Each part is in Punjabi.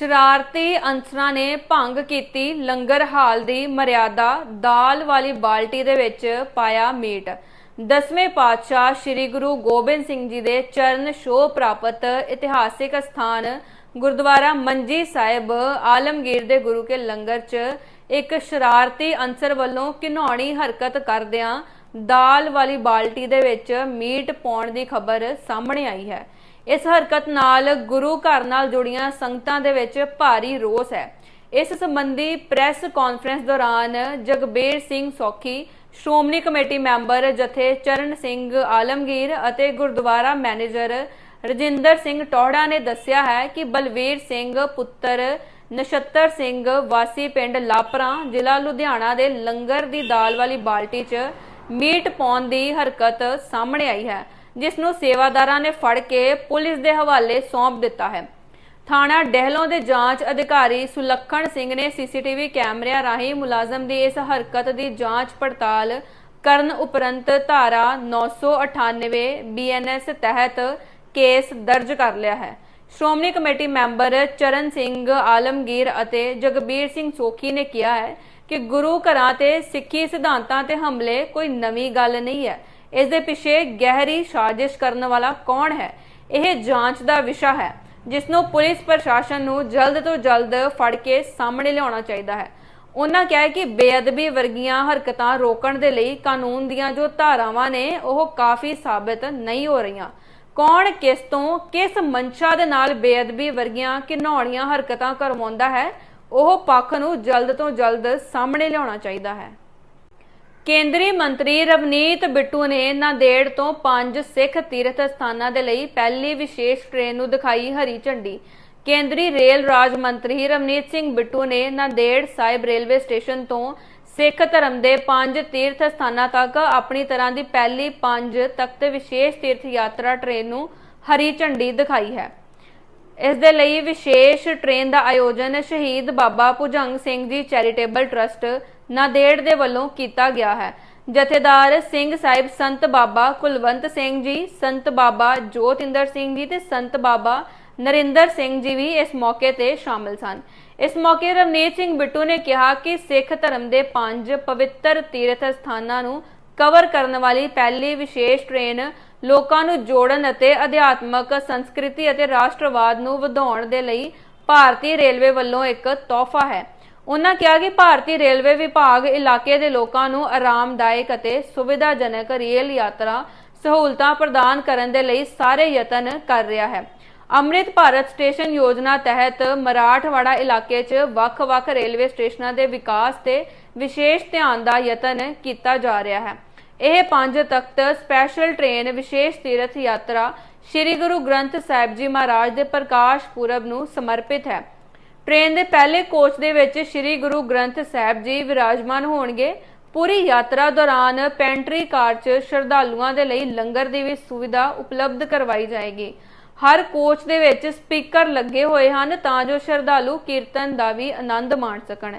ਸ਼ਰਾਰਤੀ ਅਨਸਰਾਂ ਨੇ ਭੰਗ ਕੀਤੀ ਲੰਗਰ ਹਾਲ ਦੀ ਮਰਿਆਦਾ, ਦਾਲ ਵਾਲੀ ਬਾਲਟੀ ਦੇ ਵਿੱਚ ਪਾਇਆ ਮੀਟ। ਦਸਵੇਂ ਪਾਤਸ਼ਾਹ ਸ੍ਰੀ ਗੁਰੂ ਗੋਬਿੰਦ ਸਿੰਘ ਜੀ ਦੇ ਚਰਨ ਛੋਹ ਪ੍ਰਾਪਤ ਇਤਿਹਾਸਿਕ ਸਥਾਨ ਗੁਰਦੁਆਰਾ ਮੰਜੀ ਸਾਹਿਬ, ਆਲਮਗੀਰ ਦੇ ਗੁਰੂ ਕੇ ਲੰਗਰ 'ਚ ਇੱਕ ਸ਼ਰਾਰਤੀ ਅਨਸਰ ਵੱਲੋਂ ਘਿਨੌਣੀ ਹਰਕਤ ਕਰਦਿਆਂ ਦਾਲ ਵਾਲੀ ਬਾਲਟੀ ਦੇ ਵਿੱਚ ਮੀਟ ਪਾਉਣ ਦੀ ਖਬਰ ਸਾਹਮਣੇ ਆਈ ਹੈ। ਇਸ ਹਰਕਤ ਨਾਲ ਗੁਰੂ ਘਰ ਨਾਲ ਜੁੜੀਆਂ ਸੰਗਤਾਂ ਦੇ ਵਿੱਚ ਭਾਰੀ ਰੋਸ ਹੈ। ਇਸ ਸੰਬੰਧੀ ਪ੍ਰੈਸ ਕਾਨਫਰੰਸ ਦੌਰਾਨ ਜਗਬੀਰ ਸਿੰਘ ਸੌਖੀ, ਸ਼੍ਰੋਮਣੀ ਕਮੇਟੀ ਮੈਂਬਰ ਜਥੇ ਚਰਨ ਸਿੰਘ ਆਲਮਗੀਰ ਅਤੇ ਗੁਰਦੁਆਰਾ ਮੈਨੇਜਰ ਰਜਿੰਦਰ ਸਿੰਘ ਟੋਹੜਾ ਨੇ ਦੱਸਿਆ ਹੈ ਕਿ ਬਲਵੀਰ ਸਿੰਘ, ਪੁੱਤਰ ਨਛੱਤਰ ਸਿੰਘ, ਵਾਸੀ ਪਿੰਡ ਲਾਪਰਾ, ਜ਼ਿਲ੍ਹਾ ਲੁਧਿਆਣਾ ਦੇ ਲੰਗਰ ਦੀ ਦਾਲ ਵਾਲੀ ਬਾਲਟੀ 'ਚ ਮੀਟ ਪਾਉਣ ਦੀ ਹਰਕਤ ਸਾਹਮਣੇ ਆਈ ਹੈ। ਜਿਸ ਨੂੰ ਸੇਵਾਦਾਰਾਂ ਨੇ ਫੜ ਕੇ ਪੁਲਿਸ ਦੇ ਹਵਾਲੇ ਸੌਂਪ ਦਿੱਤਾ ਹੈ। ਥਾਣਾ ਡਹਿਲੋਂ ਦੇ ਜਾਂਚ ਅਧਿਕਾਰੀ ਸੁਲੱਖਣ ਸਿੰਘ ਨੇ ਸੀਸੀਟੀਵੀ ਕੈਮਰਿਆਂ ਰਾਹੀਂ ਮੁਲਾਜ਼ਮ ਦੀ ਇਸ ਹਰਕਤ ਦੀ ਜਾਂਚ ਪੜਤਾਲ ਕਰਨ ਉਪਰੰਤ ਧਾਰਾ 998 ਬੀਐਨਐਸ ਤਹਿਤ ਕੇਸ ਦਰਜ ਕਰ ਲਿਆ ਹੈ। ਸ਼੍ਰੋਮਣੀ ਕਮੇਟੀ ਮੈਂਬਰ ਚਰਨ ਸਿੰਘ ਆਲਮਗੀਰ ਅਤੇ ਜਗਬੀਰ ਸਿੰਘ ਸੋਖੀ ਨੇ ਕਿਹਾ ਹੈ ਕਿ ਗੁਰੂ ਘਰਾਂ ਤੇ ਸਿੱਖੀ ਸਿਧਾਂਤਾਂ ਤੇ ਹਮਲੇ ਕੋਈ ਨਵੀਂ ਗੱਲ ਨਹੀਂ ਹੈ। ਇਸ ਦੇ ਪਿੱਛੇ ਗਹਿਰੀ ਸਾਜ਼ਿਸ਼ ਕਰਨ ਵਾਲਾ ਕੌਣ ਹੈ? ਇਹ ਜਾਂਚ ਦਾ ਵਿਸ਼ਾ ਹੈ ਜਿਸ ਨੂੰ ਪੁਲਿਸ ਪ੍ਰਸ਼ਾਸਨ ਨੂੰ ਜਲਦ ਤੋਂ ਜਲਦ ਫੜ ਕੇ ਸਾਹਮਣੇ ਲਿਆਉਣਾ ਚਾਹੀਦਾ ਹੈ। ਉਹਨਾਂ ਕਿਹਾ ਕਿ ਬੇਅਦਬੀ ਵਰਗੀਆਂ ਹਰਕਤਾਂ ਰੋਕਣ ਦੇ ਲਈ ਕਾਨੂੰਨ ਦੀਆਂ ਜੋ ਧਾਰਾਵਾਂ ਨੇ, ਉਹ ਕਾਫੀ ਸਾਬਤ ਨਹੀਂ ਹੋ ਰਹੀਆਂ। ਕੌਣ ਕਿਸ ਤੋਂ ਕਿਸ ਮਨਸ਼ਾ ਦੇ ਨਾਲ ਬੇਅਦਬੀ ਵਰਗੀਆਂ ਘਿਨੌਣੀਆਂ ਹਰਕਤਾਂ ਕਰਵਾਉਂਦਾ ਹੈ, ਉਹ ਪੱਖ ਨੂੰ ਜਲਦ ਤੋਂ ਜਲਦ ਸਾਹਮਣੇ ਲਿਆਉਣਾ ਚਾਹੀਦਾ ਹੈ। ਕੇਂਦਰੀ ਮੰਤਰੀ ਰਵਨੀਤ ਬਿੱਟੂ ਨੇ ਨਾਂਦੇੜ ਤੋਂ ਪੰਜ ਸਿੱਖ ਤੀਰਥ ਸਥਾਨਾਂ ਦੇ ਲਈ ਪਹਿਲੀ ਵਿਸ਼ੇਸ਼ ਟ੍ਰੇਨ ਨੂੰ ਦਿਖਾਈ ਹਰੀ ਝੰਡੀ। ਕੇਂਦਰੀ ਰੇਲ ਰਾਜ ਮੰਤਰੀ ਰਵਨੀਤ ਸਿੰਘ ਬਿੱਟੂ ਨੇ ਨਾਂਦੇੜ ਸਾਹਿਬ ਰੇਲਵੇ ਸਟੇਸ਼ਨ ਤੋਂ ਸਿੱਖ ਧਰਮ ਦੇ ਪੰਜ ਤੀਰਥ ਸਥਾਨਾਂ ਤੱਕ ਆਪਣੀ ਤਰ੍ਹਾਂ ਦੀ ਪਹਿਲੀ ਪੰਜ ਤਖਤ ਵਿਸ਼ੇਸ਼ ਤੀਰਥ ਯਾਤਰਾ ਟ੍ਰੇਨ ਨੂੰ ਹਰੀ ਝੰਡੀ ਦਿਖਾਈ ਹੈ। ਇਸ ਦੇ ਲਈ ਵਿਸ਼ੇਸ਼ ਟ੍ਰੇਨ ਦਾ ਆਯੋਜਨ ਸ਼ਹੀਦ ਬਾਬਾ ਭੁਜੰਗ ਸਿੰਘ ਜੀ ਚੈਰੀਟੇਬਲ ਟਰਸਟ ਨਾਦੇੜ ਦੇ ਵੱਲੋਂ ਕੀਤਾ ਗਿਆ ਹੈ। ਜਥੇਦਾਰ ਸਿੰਘ ਸਾਹਿਬ ਸੰਤ ਬਾਬਾ ਕੁਲਵੰਤ ਸਿੰਘ ਜੀ, ਸੰਤ ਬਾਬਾ ਜੋਤਿੰਦਰ ਸਿੰਘ ਜੀ ਤੇ ਸੰਤ ਬਾਬਾ ਨਰਿੰਦਰ ਸਿੰਘ ਜੀ ਵੀ ਇਸ ਮੌਕੇ ਤੇ ਸ਼ਾਮਲ ਸਨ। ਇਸ ਮੌਕੇ ਰਵਨੀਤ ਸਿੰਘ ਬਿੱਟੂ ਨੇ ਕਿਹਾ ਕਿ ਸਿੱਖ ਧਰਮ ਦੇ ਪੰਜ ਪਵਿੱਤਰ ਤੀਰਥ ਸਥਾਨਾਂ ਨੂੰ ਕਵਰ ਕਰਨ ਵਾਲੀ ਪਹਿਲੀ ਵਿਸ਼ੇਸ਼ ਟ੍ਰੇਨ ਲੋਕਾਂ ਨੂੰ ਜੋੜਨ ਅਤੇ ਅਧਿਆਤਮਕ ਸੰਸਕ੍ਰਿਤੀ ਅਤੇ ਰਾਸ਼ਟਰਵਾਦ ਨੂੰ ਵਧਾਉਣ ਦੇ ਲਈ ਭਾਰਤੀ ਰੇਲਵੇ ਵੱਲੋਂ ਇੱਕ ਤੋਹਫਾ ਹੈ। ਉਹਨਾਂ ਕਿਹਾ ਕਿ ਭਾਰਤੀ ਰੇਲਵੇ ਵਿਭਾਗ ਇਲਾਕੇ ਦੇ ਲੋਕਾਂ ਨੂੰ ਆਰਾਮਦਾਇਕ ਅਤੇ ਸੁਵਿਧਾਜਨਕ ਰੇਲ ਯਾਤਰਾ ਸਹੂਲਤਾਂ ਪ੍ਰਦਾਨ ਕਰਨ ਦੇ ਲਈ ਸਾਰੇ ਯਤਨ ਕਰ ਰਿਹਾ ਹੈ। ਅੰਮ੍ਰਿਤ ਭਾਰਤ ਸਟੇਸ਼ਨ ਯੋਜਨਾ ਤਹਿਤ ਮਰਾਠਵਾੜਾ ਇਲਾਕੇ 'ਚ ਵੱਖ-ਵੱਖ ਰੇਲਵੇ ਸਟੇਸ਼ਨਾਂ ਦੇ ਵਿਕਾਸ ਤੇ ਵਿਸ਼ੇਸ਼ ਧਿਆਨ ਦਾ ਯਤਨ ਕੀਤਾ ਜਾ ਰਿਹਾ ਹੈ। ਇਹ ਪੰਜ ਤਖਤ ਸਪੈਸ਼ਲ ਟ੍ਰੇਨ ਵਿਸ਼ੇਸ਼ ਤੀਰਥ ਯਾਤਰਾ ਸ੍ਰੀ ਗੁਰੂ ਗ੍ਰੰਥ ਸਾਹਿਬ ਜੀ ਮਹਾਰਾਜ ਦੇ ਪ੍ਰਕਾਸ਼ ਪੁਰਬ ਨੂੰ ਸਮਰਪਿਤ ਹੈ। ਟ੍ਰੇਨ ਦੇ ਪਹਿਲੇ ਕੋਚ ਦੇ ਵਿੱਚ ਸ੍ਰੀ ਗੁਰੂ ਗ੍ਰੰਥ ਸਾਹਿਬ ਜੀ ਵਿਰਾਜਮਾਨ ਹੋਣਗੇ। ਪੂਰੀ ਯਾਤਰਾ ਦੌਰਾਨ ਪੈਂਟਰੀ ਕਾਰ 'ਚ ਸ਼ਰਧਾਲੂਆਂ ਦੇ ਲਈ ਲੰਗਰ ਦੀ ਵੀ ਸੁਵਿਧਾ ਉਪਲਬਧ ਕਰਵਾਈ ਜਾਏਗੀ। ਹਰ ਕੋਚ ਦੇ ਵਿੱਚ ਸਪੀਕਰ ਲੱਗੇ ਹੋਏ ਹਨ ਤਾਂ ਜੋ ਸ਼ਰਧਾਲੂ ਕੀਰਤਨ ਦਾ ਵੀ ਆਨੰਦ ਮਾਣ ਸਕਣ।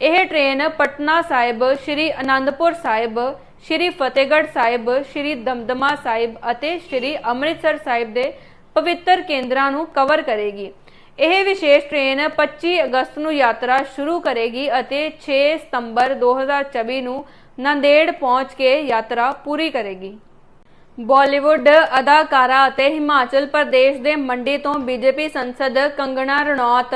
ਇਹ ਟ੍ਰੇਨ ਪਟਨਾ ਸਾਹਿਬ, ਸ੍ਰੀ ਅਨੰਦਪੁਰ ਸਾਹਿਬ, ਸ੍ਰੀ ਫਤਿਹਗੜ੍ਹ ਸਾਹਿਬ, ਸ੍ਰੀ ਦਮਦਮਾ ਸਾਹਿਬ ਅਤੇ ਸ੍ਰੀ ਅੰਮ੍ਰਿਤਸਰ ਸਾਹਿਬ ਦੇ ਪਵਿੱਤਰ ਕੇਂਦਰਾਂ ਨੂੰ ਕਵਰ ਕਰੇਗੀ। ਇਹ ਵਿਸ਼ੇਸ਼ ਟ੍ਰੇਨ 25 ਅਗਸਤ ਨੂੰ ਯਾਤਰਾ ਸ਼ੁਰੂ ਕਰੇਗੀ ਅਤੇ 6 ਸਤੰਬਰ 2024 ਨੂੰ ਨਾਂਦੇੜ ਪਹੁੰਚ ਕੇ ਯਾਤਰਾ ਪੂਰੀ ਕਰੇਗੀ। ਬਾਲੀਵੁੱਡ ਅਦਾਕਾਰਾ ਅਤੇ ਹਿਮਾਚਲ ਪ੍ਰਦੇਸ਼ ਦੇ ਮੰਡੀ ਤੋਂ ਬੀਜੇਪੀ ਸੰਸਦ ਕੰਗਣਾ ਰਣੌਤ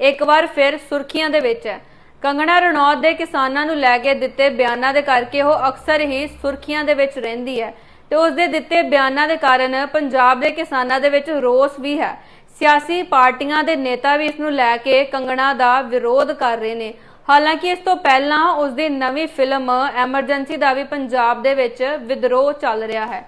ਇੱਕ ਵਾਰ ਫਿਰ ਸੁਰਖੀਆਂ ਦੇ ਵਿੱਚ ਹੈ। ਕੰਗਣਾ ਰਣੌਤ ਦੇ ਕਿਸਾਨਾਂ ਨੂੰ ਲੈ ਕੇ ਦਿੱਤੇ ਬਿਆਨਾਂ ਦੇ ਕਰਕੇ ਉਹ ਅਕਸਰ ਹੀ ਸੁਰਖੀਆਂ ਦੇ ਵਿੱਚ ਰਹਿੰਦੀ ਹੈ ਤੇ ਉਸ ਦੇ ਦਿੱਤੇ ਬਿਆਨਾਂ ਦੇ ਕਾਰਨ ਪੰਜਾਬ ਦੇ ਕਿਸਾਨਾਂ ਦੇ ਵਿੱਚ ਰੋਸ ਵੀ ਹੈ ਸਿਆਸੀ ਪਾਰਟੀਆਂ ਦੇ ਨੇਤਾ ਵੀ ਇਸ ਨੂੰ ਲੈ ਕੇ ਕੰਗਣਾ ਦਾ ਵਿਰੋਧ ਕਰ ਰਹੇ ਨੇ। ਹਾਲਾਂਕਿ ਇਸ ਤੋਂ ਪਹਿਲਾਂ ਉਸ ਦੀ ਨਵੀਂ ਫਿਲਮ ਐਮਰਜੈਂਸੀ ਦਾ ਵੀ ਪੰਜਾਬ ਦੇ ਵਿੱਚ ਵਿਦਰੋਹ ਚੱਲ ਰਿਹਾ ਹੈ।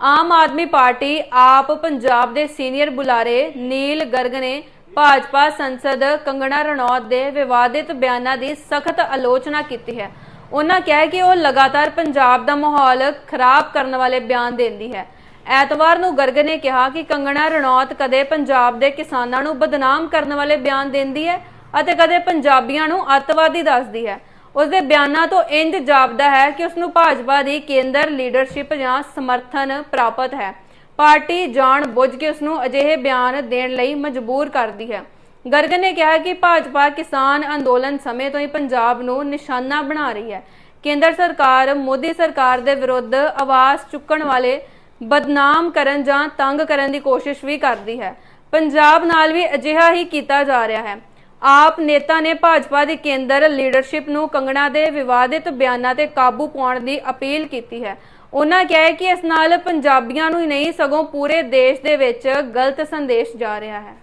ਆਮ ਆਦਮੀ ਪਾਰਟੀ ਆਪ ਪੰਜਾਬ ਦੇ ਸੀਨੀਅਰ ਬੁਲਾਰੇ ਨੀਲ ਗਰਗ ਨੇ ਭਾਜਪਾ ਸੰਸਦ ਕੰਗਣਾ ਰਣੌਤ ਦੇ ਵਿਵਾਦਿਤ ਬਿਆਨਾਂ ਦੀ ਸਖਤ ਆਲੋਚਨਾ ਕੀਤੀ ਹੈ। ਉਹਨਾਂ ਕਿਹਾ ਕਿ ਉਹ ਲਗਾਤਾਰ ਪੰਜਾਬ ਦਾ ਮਾਹੌਲ ਖਰਾਬ ਕਰਨ ਵਾਲੇ ਬਿਆਨ ਦਿੰਦੀ ਹੈ। ਐਤਵਾਰ ਨੂੰ ਗਰਗ ਨੇ ਕਿਹਾ ਕਿ ਕੰਗਣਾ ਰਣੌਤ ਕਦੇ ਪੰਜਾਬ ਦੇ ਕਿਸਾਨਾਂ ਨੂੰ ਬਦਨਾਮ ਕਰਨ ਵਾਲੇ ਬਿਆਨ ਦਿੰਦੀ ਹੈ ਅਤੇ ਕਦੇ ਪੰਜਾਬੀਆਂ ਨੂੰ ਅੱਤਵਾਦੀ ਦੱਸਦੀ ਹੈ। ਉਸ ਦੇ ਬਿਆਨਾਂ ਤੋਂ ਇੰਜ ਜਾਪਦਾ ਹੈ ਕਿ ਉਸ ਨੂੰ ਭਾਜਪਾ ਦੀ ਕੇਂਦਰ ਲੀਡਰਸ਼ਿਪ ਜਾਂ ਸਮਰਥਨ ਪ੍ਰਾਪਤ ਹੈ। ਪਾਰਟੀ ਜਾਣ ਬੁੱਝ ਕੇ ਉਸ ਨੂੰ ਅਜਿਹੇ ਬਿਆਨ ਦੇਣ ਲਈ ਮਜਬੂਰ ਕਰਦੀ ਹੈ। ਗਰਗ ਨੇ ਕਿਹਾ ਕਿ ਭਾਜਪਾ ਕਿਸਾਨ ਅੰਦੋਲਨ ਸਮੇਂ ਤੋਂ ਹੀ ਪੰਜਾਬ ਨੂੰ ਨਿਸ਼ਾਨਾ ਬਣਾ ਰਹੀ ਹੈ। ਕੇਂਦਰ ਸਰਕਾਰ ਮੋਦੀ ਸਰਕਾਰ ਦੇ ਵਿਰੁੱਧ ਆਵਾਜ਼ ਚੁੱਕਣ ਵਾਲੇ ਬਦਨਾਮ ਕਰਨ ਜਾਂ ਤੰਗ ਕਰਨ ਦੀ ਕੋਸ਼ਿਸ਼ ਵੀ ਕਰਦੀ ਹੈ। ਪੰਜਾਬ ਨਾਲ ਵੀ ਅਜਿਹਾ ਹੀ ਕੀਤਾ ਜਾ ਰਿਹਾ ਹੈ। ਆਪ ਨੇਤਾ ਨੇ ਭਾਜਪਾ ਦੀ ਕੇਂਦਰ ਲੀਡਰਸ਼ਿਪ ਨੂੰ ਕੰਗਣਾ ਦੇ ਵਿਵਾਦਿਤ ਬਿਆਨਾਂ ਤੇ ਕਾਬੂ ਪਾਉਣ ਦੀ ਅਪੀਲ ਕੀਤੀ ਹੈ। ਉਹਨਾਂ ਕਿਹਾ ਕਿ ਇਸ ਨਾਲ ਪੰਜਾਬੀਆਂ ਨੂੰ ਹੀ ਨਹੀਂ, ਸਗੋਂ ਪੂਰੇ ਦੇਸ਼ ਦੇ ਵਿੱਚ ਗਲਤ ਸੰਦੇਸ਼ ਜਾ ਰਿਹਾ ਹੈ।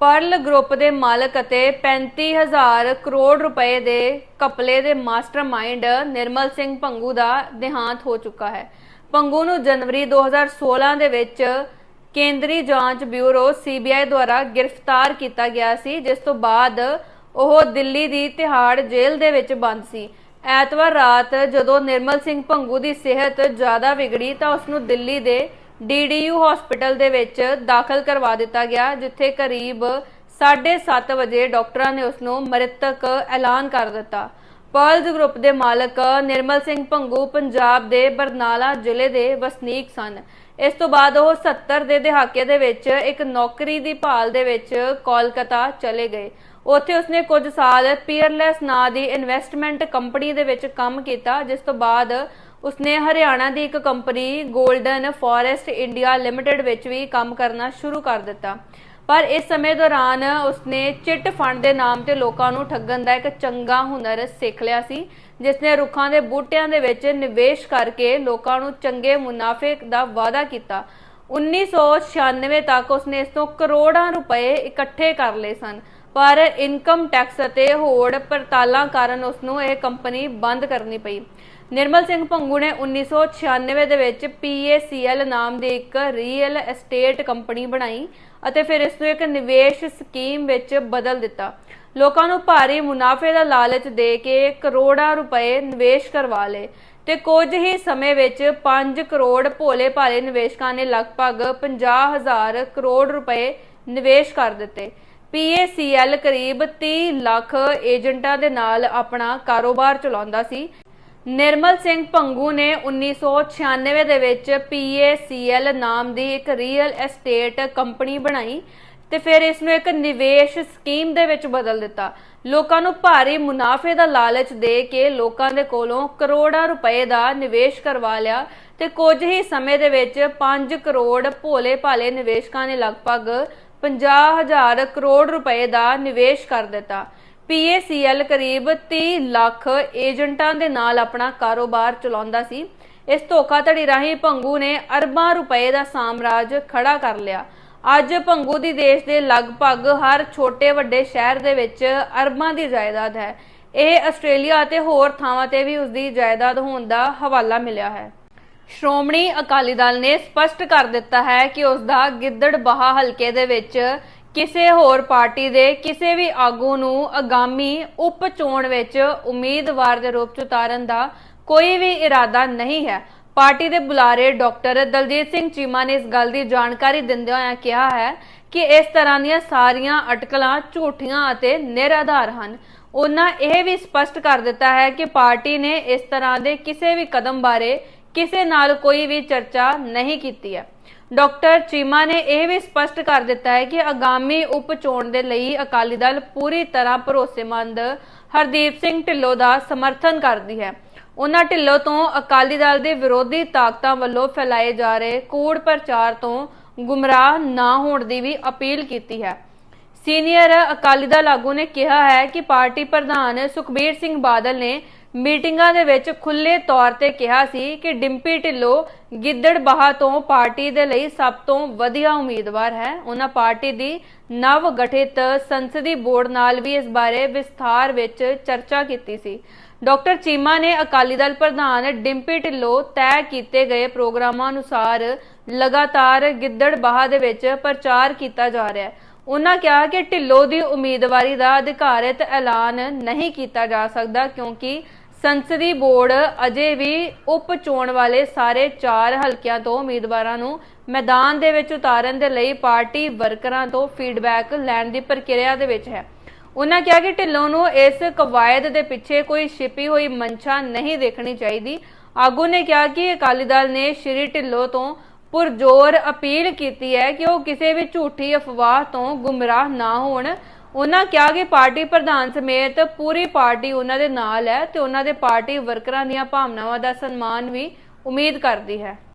ਪਰਲ ਗਰੁੱਪ ਦੇ ਮਾਲਕ ਅਤੇ 35000 ਕਰੋੜ ਰੁਪਏ ਦੇ ਕਪਲੇ ਦੇ ਮਾਸਟਰਮਾਈਂਡ ਨਿਰਮਲ ਸਿੰਘ ਪੰਗੂ ਦਾ ਦੇਹਾਂਤ ਹੋ ਚੁੱਕਾ ਹੈ। ਪੰਗੂ ਨੂੰ ਜਨਵਰੀ 2016 ਦੇ ਵਿੱਚ ਕੇਂਦਰੀ ਜਾਂਚ ਬਿਊਰੋ ਸੀਬੀਆਈ ਦੁਆਰਾ ਗ੍ਰਿਫਤਾਰ ਕੀਤਾ ਗਿਆ ਸੀ, ਜਿਸ ਤੋਂ ਬਾਅਦ ਉਹ ਦਿੱਲੀ ਦੀ ਤਿਹਾੜ ਜੇਲ੍ਹ ਦੇ ਵਿੱਚ ਬੰਦ ਸੀ। ਐਤਵਾਰ ਰਾਤ ਜਦੋਂ ਨਿਰਮਲ ਸਿੰਘ ਭੰਗੂ ਦੀ ਸਿਹਤ ਜ਼ਿਆਦਾ ਵਿਗੜੀ ਤਾਂ ਉਸ ਨੂੰ ਦਿੱਲੀ ਦੇ ਡੀਡੀਯੂ ਹਸਪੀਟਲ ਦੇ ਵਿੱਚ ਦਾਖਲ ਕਰਵਾ ਦਿੱਤਾ ਗਿਆ, ਜਿੱਥੇ ਕਰੀਬ 7:30 ਵਜੇ ਡਾਕਟਰਾਂ ਨੇ ਉਸ ਨੂੰ ਮ੍ਰਿਤਕ ਐਲਾਨ ਕਰ ਦਿੱਤਾ। ਪਰਲਜ਼ ਗਰੁੱਪ ਦੇ ਮਾਲਕ ਨਿਰਮਲ ਸਿੰਘ ਭੰਗੂ ਪੰਜਾਬ ਦੇ ਬਰਨਾਲਾ ਜ਼ਿਲ੍ਹੇ ਦੇ ਵਸਨੀਕ ਸਨ। ਇਸ ਤੋਂ ਬਾਅਦ ਉਹ 70 ਦੇ ਦਹਾਕੇ ਦੇ ਵਿੱਚ ਇੱਕ ਨੌਕਰੀ ਦੀ ਭਾਲ ਦੇ ਵਿੱਚ ਕੋਲਕਾਤਾ ਚਲੇ ਗਏ। ਉੱਥੇ ਉਸਨੇ ਕੁਝ ਸਾਲ ਪੀਅਰਲੈਸ ਨਾਂ ਦੀ ਇਨਵੈਸਟਮੈਂਟ ਕੰਪਨੀ ਦੇ ਵਿੱਚ ਕੰਮ ਕੀਤਾ, ਜਿਸ ਤੋਂ ਬਾਅਦ ਉਸਨੇ ਹਰਿਆਣਾ ਦੀ ਇੱਕ company Golden Forest India Limited ਵਿੱਚ ਵੀ ਕੰਮ ਕਰਨਾ ਸ਼ੁਰੂ ਕਰ ਦਿੱਤਾ। ਪਰ ਇਸ ਸਮੇਂ ਦੌਰਾਨ ਉਸਨੇ ਚਿੱਟ ਫੰਡ ਦੇ ਨਾਮ ਤੇ ਲੋਕਾਂ ਨੂੰ ਠੱਗਣ ਦਾ ਇੱਕ ਚੰਗਾ ਹੁਨਰ ਸਿੱਖ ਲਿਆ ਸੀ ਜਿਸਨੇ ਰੁੱਖਾਂ ਦੇ ਬੂਟਿਆਂ ਦੇ ਵਿੱਚ ਨਿਵੇਸ਼ ਕਰਕੇ ਲੋਕਾਂ ਨੂੰ ਚੰਗੇ ਮੁਨਾਫੇ ਦਾ ਵਾਅਦਾ ਕੀਤਾ। 1996 ਤੱਕ ਉਸਨੇ ਇਸ ਤੋਂ ਕਰੋੜਾਂ ਰੁਪਏ ਇਕੱਠੇ ਕਰ ਲਏ ਸਨ, ਪਰ ਇਨਕਮ ਟੈਕਸ ਅਤੇ ਹੋੜ ਪੜਤਾਲਾਂ ਕਾਰਨ ਉਸ ਨੂੰ ਇਹ ਕੰਪਨੀ ਬੰਦ ਕਰਨੀ ਪਈ। ਨਿਰਮਲ ਸਿੰਘ ਭੰਗੂ ਨੇ 1996 ਦੇ ਵਿੱਚ PACL ਨਾਮ ਦੀ ਇੱਕ ਰੀਅਲ ਐਸਟੇਟ ਕੰਪਨੀ ਬਣਾਈ ਅਤੇ ਫਿਰ ਇਸ ਨੂੰ ਇੱਕ ਨਿਵੇਸ਼ ਸਕੀਮ ਵਿੱਚ ਬਦਲ ਦਿੱਤਾ। ਲੋਕਾਂ ਨੂੰ ਭਾਰੀ ਮੁਨਾਫੇ ਦਾ ਲਾਲਚ ਦੇ ਕੇ ਕਰੋੜਾਂ ਰੁਪਏ ਨਿਵੇਸ਼ ਕਰਵਾ ਲਏ ਤੇ ਕੁਝ ਹੀ ਸਮੇਂ ਵਿੱਚ 5 ਕਰੋੜ ਭੋਲੇ ਭਾਲੇ ਨਿਵੇਸ਼ਕਾਂ ਨੇ ਲਗਭਗ 50000 ਕਰੋੜ ਰੁਪਏ ਨਿਵੇਸ਼ ਕਰ ਦਿੱਤੇ। PACL ਕਰੀਬ 30 ਲੱਖ ਏਜੰਟਾਂ ਦੇ ਨਾਲ ਆਪਣਾ ਕਾਰੋਬਾਰ ਚਲਾਉਂਦਾ ਸੀ। ਨਿਰਮਲ ਸਿੰਘ ਪੰਗੂ ਨੇ 1996 ਦੇ ਵਿੱਚ PACL ਨਾਮ ਦੀ ਇੱਕ ਰੀਅਲ ਐਸਟੇਟ ਕੰਪਨੀ ਬਣਾਈ ਤੇ ਫਿਰ ਇਸ ਨੂੰ ਇੱਕ ਨਿਵੇਸ਼ ਸਕੀਮ ਦੇ ਵਿੱਚ ਬਦਲ ਦਿੱਤਾ। ਲੋਕਾਂ ਨੂੰ ਭਾਰੀ ਮੁਨਾਫੇ ਦਾ ਲਾਲਚ ਦੇ ਕੇ ਲੋਕਾਂ ਦੇ ਕੋਲੋਂ ਕਰੋੜਾਂ ਰੁਪਏ ਦਾ ਨਿਵੇਸ਼ ਕਰਵਾ ਲਿਆ ਤੇ ਕੁਝ ਹੀ ਸਮੇਂ ਦੇ ਵਿੱਚ 5 ਕਰੋੜ ਭੋਲੇ ਭਾਲੇ ਨਿਵੇਸ਼ਕਾਂ ਨੇ ਲਗਭਗ 50000 ਕਰੋੜ ਰੁਪਏ ਦਾ ਨਿਵੇਸ਼ ਕਰ ਦਿੱਤਾ। PACL ਕਰੀਬ 30 ਲੱਖ ਏਜੰਟਾਂ ਦੇ ਨਾਲ ਆਪਣਾ ਕਾਰੋਬਾਰ ਚਲਾਉਂਦਾ ਸੀ। ਇਸ ਧੋਖਾਧੜੀ ਰਾਹੀਂ ਭੰਗੂ ਨੇ ਅਰਬਾਂ ਰੁਪਏ ਦਾ ਸਾਮਰਾਜ ਖੜਾ ਕਰ ਲਿਆ। ਅੱਜ ਭੰਗੂ ਦੀ ਦੇਸ਼ ਦੇ ਲਗਭਗ ਹਰ ਛੋਟੇ ਵੱਡੇ ਸ਼ਹਿਰ ਦੇ ਵਿੱਚ ਅਰਬਾਂ ਦੀ ਜਾਇਦਾਦ ਹੈ। ਇਹ ਆਸਟ੍ਰੇਲੀਆ ਅਤੇ ਹੋਰ ਥਾਵਾਂ ਤੇ ਵੀ ਉਸ ਦੀ ਜਾਇਦਾਦ ਹੋਣ ਦਾ ਹਵਾਲਾ ਮਿਲਿਆ ਹੈ। ਸ਼੍ਰੋਮਣੀ ਅਕਾਲੀ ਦਲ ਨੇ ਸਪਸ਼ਟ ਕਰ ਦਿੱਤਾ ਹੈ ਕਿ ਉਸ ਦਾ ਗਿੱਦੜਬਾਹਾ ਹਲਕੇ ਦੇ ਵਿੱਚ ਕਿਸੇ ਹੋਰ ਪਾਰਟੀ ਦੇ ਕਿਸੇ ਵੀ ਆਗੂ ਨੂੰ ਆਗਾਮੀ ਉਪ ਚੋਣ ਵਿੱਚ ਉਮੀਦਵਾਰ ਦੇ ਰੂਪ ਚ ਉਤਾਰਨ ਦਾ ਕੋਈ ਵੀ ਇਰਾਦਾ ਨਹੀਂ ਹੈ। ਪਾਰਟੀ ਦੇ ਬੁਲਾਰੇ ਡਾਕਟਰ ਦਲਜੀਤ ਸਿੰਘ ਚੀਮਾ ਨੇ ਇਸ ਗੱਲ ਦੀ ਜਾਣਕਾਰੀ ਦਿੰਦਿਆਂ ਹੋਇਆ ਕਿਹਾ ਹੈ ਕਿ ਇਸ ਤਰ੍ਹਾਂ ਦੀਆਂ ਸਾਰੀਆਂ ਅਟਕਲਾਂ ਝੂਠੀਆਂ ਅਤੇ ਨਿਰਾਧਾਰ ਹਨ। ਉਹਨਾਂ ਇਹ ਵੀ ਸਪਸ਼ਟ ਕਰ ਦਿੱਤਾ ਹੈ ਕਿ ਪਾਰਟੀ ਨੇ ਇਸ ਤਰ੍ਹਾਂ ਦੇ ਕਿਸੇ ਵੀ ਕਦਮ ਬਾਰੇ ਕਿਸੇ ਨਾਲ ਕੋਈ ਵੀ ਚਰਚਾ ਨਹੀਂ ਕੀਤੀ ਹੈ। ਡਾਕਟਰ ਚੀਮਾ ਨੇ ਇਹ ਵੀ ਸਪਸ਼ਟ ਕਰ ਦਿੱਤਾ ਹੈ ਕਿ ਆਗਾਮੀ ਉਪ ਚੋਣ ਦੇ ਲਈ ਅਕਾਲੀ ਦਲ ਪੂਰੀ ਤਰ੍ਹਾਂ ਭਰੋਸੇਮੰਦ ਹਰਦੀਪ ਸਿੰਘ ਢਿੱਲੋਂ ਦਾ ਸਮਰਥਨ ਕਰਦੀ ਹੈ। ਉਹਨਾਂ ਢਿੱਲੋਂ ਤੋਂ ਅਕਾਲੀ ਦਲ ਦੇ ਵਿਰੋਧੀ ਤਾਕਤਾਂ ਵੱਲੋਂ ਫੈਲਾਏ ਜਾ ਰਹੇ ਕੂੜ ਪ੍ਰਚਾਰ ਤੋਂ ਗੁੰਮਰਾਹ ਨਾ ਹੋਣ ਦੀ ਵੀ ਅਪੀਲ ਕੀਤੀ ਹੈ। ਸੀਨੀਅਰ ਅਕਾਲੀ ਦਲ ਆਗੂ ਨੇ ਕਿਹਾ ਹੈ ਕਿ ਪਾਰਟੀ ਪ੍ਰਧਾਨ ਸੁਖਬੀਰ ਸਿੰਘ ਬਾਦਲ ਨੇ ਮੀਟਿੰਗਾਂ ਦੇ ਵਿੱਚ ਖੁੱਲੇ ਤੌਰ ਤੇ ਕਿਹਾ ਸੀ ਕਿ ਡਿੰਪੀ ਢਿੱਲੋਂ ਗਿੱਦੜਬਾਹਾ ਤੋਂ ਪਾਰਟੀ ਦੇ ਲਈ ਸਭ ਤੋਂ ਵਧੀਆ ਉਮੀਦਵਾਰ ਹੈ। ਉਹਨਾਂ ਪਾਰਟੀ ਦੀ ਨਵ ਗਠਿਤ ਸੰਸਦੀ ਬੋਰਡ ਨਾਲ ਵੀ ਇਸ ਬਾਰੇ ਵਿਸਥਾਰ ਵਿੱਚ ਚਰਚਾ ਕੀਤੀ ਸੀ। ਡਾਕਟਰ ਚੀਮਾ ਨੇ ਅਕਾਲੀ ਦਲ ਪ੍ਰਧਾਨ ਡਿੰਪੀ ਢਿੱਲੋਂ ਤੈਅ ਕੀਤੇ ਗਏ ਪ੍ਰੋਗਰਾਮਾਂ ਅਨੁਸਾਰ ਲਗਾਤਾਰ ਗਿੱਦੜਬਾਹਾ ਦੇ ਵਿੱਚ ਪ੍ਰਚਾਰ ਕੀਤਾ ਜਾ ਰਿਹਾ ਹੈ। ਉਹਨਾਂ ਕਿਹਾ ਕਿ ਢਿੱਲੋਂ ਦੀ ਉਮੀਦਵਾਰੀ ਦਾ ਅਧਿਕਾਰਤ ਐਲਾਨ ਨਹੀਂ ਕੀਤਾ ਜਾ ਸਕਦਾ ਕਿਉਂਕਿ ਸੰਸਦੀ ਬੋਰਡ ਅਜੇ ਵੀ ਉਪ ਚੋਣ ਵਾਲੇ ਸਾਰੇ 4 ਹਲਕਿਆਂ ਤੋਂ ਉਮੀਦਵਾਰਾਂ ਨੂੰ ਮੈਦਾਨ ਦੇ ਵਿੱਚ ਉਤਾਰਨ ਦੇ ਲਈ ਪਾਰਟੀ ਵਰਕਰਾਂ ਤੋਂ ਫੀਡਬੈਕ ਲੈਣ ਦੀ ਪ੍ਰਕਿਰਿਆ ਦੇ ਵਿੱਚ ਹੈ। ਉਹਨਾਂ ਕਿਹਾ ਕਿ ਢਿੱਲੋਂ ਨੂੰ ਇਸ ਕਵਾਇਦ ਦੇ ਪਿੱਛੇ ਕੋਈ ਛਿਪੀ ਹੋਈ ਮਨਸ਼ਾ ਨਹੀਂ ਦੇਖਣੀ ਚਾਹੀਦੀ। ਆਗੂ ਨੇ ਕਿਹਾ ਕਿ ਅਕਾਲੀ ਦਲ ਨੇ ਸ਼੍ਰੀ ਢਿੱਲੋਂ ਤੋਂ ਪੁਰਜੋਰ ਅਪੀਲ ਕੀਤੀ ਹੈ ਕਿ ਉਹ ਕਿਸੇ ਵੀ ਝੂਠੀ ਅਫਵਾਹ ਤੋਂ ਗੁੰਮਰਾਹ ਨਾ ਹੋਣ। ਉਹਨਾਂ ਕਿਹਾ ਕਿ ਪਾਰਟੀ ਪ੍ਰਧਾਨ ਸਮੇਤ ਪੂਰੀ ਪਾਰਟੀ ਉਹਨਾਂ ਦੇ ਨਾਲ ਹੈ ਤੇ ਉਹਨਾਂ ਦੇ ਪਾਰਟੀ ਵਰਕਰਾਂ ਦੀਆਂ ਭਾਵਨਾਵਾਂ ਦਾ ਸਨਮਾਨ ਵੀ ਉਮੀਦ ਕਰਦੀ ਹੈ।